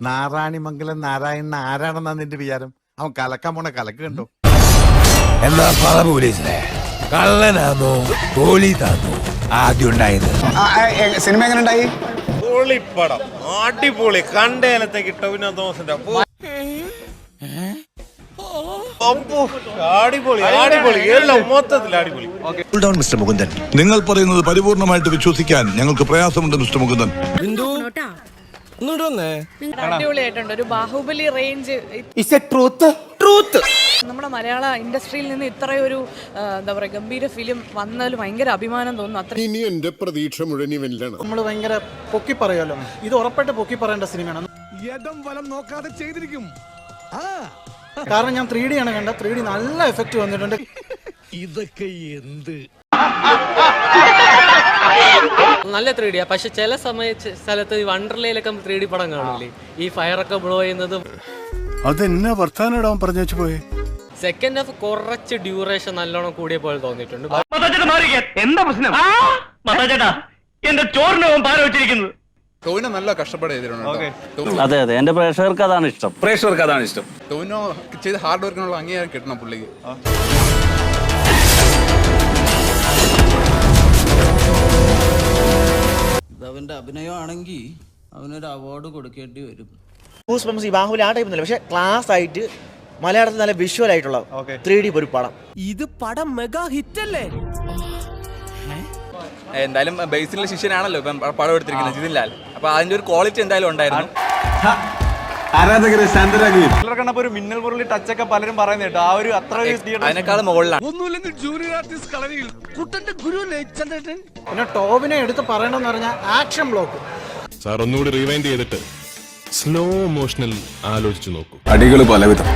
നാരായണിമംഗലം നാരായണൻ ആരാണെന്നാ നിന്റെ വിചാരം? അവൻ കലക്കാൻ പോണ കലക്ക് കണ്ടോ? എന്നാ പറ പോലീസിനെ കള്ളനാന്നോ പോലീസാന്നോ ആദ്യം ഉണ്ടായത്? സിനിമ എങ്ങനെ ഉണ്ടായി? പൊളിപ്പടം. അടിപൊളി. കണ്ടേലത്തെ കിട്ടവിനോ പിന്നെ അപ്പോ. അപ്പോ, അടിപൊളി അടിപൊളി. എല്ലാം മൊത്തത്തിൽ അടിപൊളി. മിസ്റ്റർ മുകുന്ദൻ. നിങ്ങൾ പറയുന്നത് പരിപൂർണമായിട്ട് വിശ്വസിക്കാൻ ഞങ്ങൾക്ക് പ്രയാസമുണ്ട് മിസ്റ്റർ മുകുന്ദൻ. അടിപൊളിയായിട്ടുണ്ട്. ഒരു ബാഹുബലി റേഞ്ച് നമ്മുടെ മലയാള ഇൻഡസ്ട്രിയിൽ നിന്ന് ഇത്രയൊരു ഒരു എന്താ പറയുക ഗംഭീര ഫിലിം വന്നതിൽ ഭയങ്കര അഭിമാനം തോന്നുന്നു. അത്ര ഇനി എന്റെ പ്രതീക്ഷ മുഴുവൻ ഇവനിലാണ്. നമ്മൾ ഭയങ്കര പൊക്കി പറയുമല്ലോ ഇത് ഉറപ്പായിട്ട് പൊക്കി പറയേണ്ട സിനിമയാണ് ഇടം വലം നോക്കാതെ ചെയ്തിരിക്കും. കാരണം ഞാൻ ത്രീ ഡി ആണ് കണ്ട ത്രീ ഡി നല്ല എഫക്റ്റ് വന്നിട്ടുണ്ട്. ഇതൊക്കെ എന്ത്? നല്ല ത്രീ ഡിയാ പക്ഷെ ചില സമയ സ്ഥലത്ത് ഈ വണ്ടർലയിലൊക്കെ ത്രീ ഡി പടം കാണില്ലേ ഈ ഫയർ ഒക്കെ ബ്ലോ ചെയ്യുന്നതും. അതെന്നാ വർത്താനം പറഞ്ഞു വെച്ച് പോയി? സെക്കൻഡ് ഹാഫ് കുറച്ച് ഡ്യൂറേഷൻ നല്ലോണം കൂടിയ പോലെ തോന്നിയിട്ടുണ്ട്. എന്താ പ്രശ്നം? എന്റെ ചോറിന് പാര വെച്ചിരിക്കുന്നത്. ടോവിനോ നല്ല കഷ്ടപ്പാട് ചെയ്തിട്ടുണ്ട് അതെ അതെ. എന്റെ പ്രേക്ഷകർക്ക് അതാണ് ഇഷ്ടം. പ്രേക്ഷകർക്ക് അതാണ് ഇഷ്ടം. ടോവിനോ ചെയ്ത ഹാർഡ് വർക്കിനുള്ള അംഗീകാരം കിട്ടണം പുള്ളിക്ക്. അവന്റെ അഭിനയമാണെങ്കിൽ അവനൊരു അവാർഡ് കൊടുക്കേണ്ടി വരും. ഗൂസ് ബംസ് ഈ ബാഹുബലി ആ ടൈപ്പ് പക്ഷെ ക്ലാസ് ആയിട്ട് മലയാളത്തിൽ നല്ല വിഷ്വൽ ആയിട്ടുള്ള ത്രീ ഡി ഒരു പടം. ഇത് പടം മെഗാ ഹിറ്റ് അല്ലേ? എന്തായാലും ബേസിലെ ശിഷ്യനാണല്ലോ ഇപ്പം പടം എടുത്തിരിക്കുന്നത് ജിതിൻലാൽ അപ്പൊ അതിന്റെ ഒരു ക്വാളിറ്റി എന്തായാലും ഉണ്ടായിരുന്നു. ആരാധകരെ ശാന്തരാകുകയും കണ്ടപ്പോ ഒരു മിന്നൽ മുരളി ടച്ച് ഒക്കെ പലരും പറയുന്നത് കേട്ടോ. ആ ഒരു അത്ര അതിനേക്കാൾ മുകളിലാണ്. ഒന്നുമില്ലെങ്കിൽ ജൂനിയർ ആർട്ടിസ്റ്റ് കളരിയിൽ. കുട്ടന്റെ ഗുരു ചന്ദ്രൻ. പിന്നെ ടോവിനെ എടുത്ത് പറയണമെന്ന് പറഞ്ഞാൽ ആക്ഷൻ ബ്ലോക്ക് സാർ ഒന്നുകൂടി റീവൈൻഡ് ചെയ്തിട്ട് സ്ലോ മോഷനിൽ ആലോചിച്ചു നോക്കൂ. അടികൾ പലവിധം.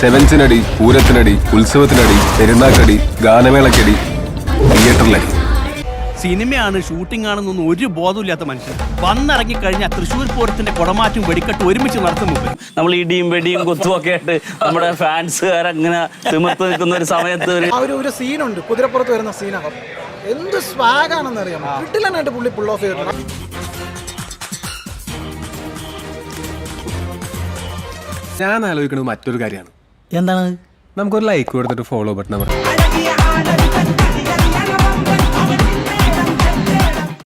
സെവൻസിനടി പൂരത്തിനടി ഉത്സവത്തിനടി പെരുന്നാക്കടി ഗാനമേളക്കടി തിയേറ്ററിലടി സിനിമയാണ് ഷൂട്ടിംഗ് ആണെന്നൊന്നും ഒരു ബോധമില്ലാത്ത മനുഷ്യൻ. വന്നിറങ്ങി കഴിഞ്ഞാൽ തൃശ്ശൂർ പൂരത്തിന്റെ കുടമാറ്റും വെടിക്കെട്ട് ഒരുമിച്ച് നടത്തും മുമ്പ് നമ്മൾ ഇടിയും വെടിയും കുത്തും ഒക്കെ ആയിട്ട് നമ്മുടെ ഫാൻസുകാരങ്ങനെ തിമിർത്ത് നിൽക്കുന്ന ഒരു സമയത്ത് ഒരു ആ ഒരു ഒരു സീനുണ്ട്. കുതിരപ്പുറത്ത് വരുന്ന സീനാണ് എന്ത് സ്വാഗാണെന്ന് അറിയാം കിട്ടില്ലാനായിട്ട് പുള്ളി പുൾ ഓഫ് ചെയ്തിട്ടുണ്ട്. ഞാൻ ആലോചിക്കുന്നത് മറ്റൊരു കാര്യമാണ്. എന്താണ്? നമുക്കൊരു ലൈക്ക് കൊടുത്തിട്ട് ഫോളോ ബട്ടൺ അമർത്താം.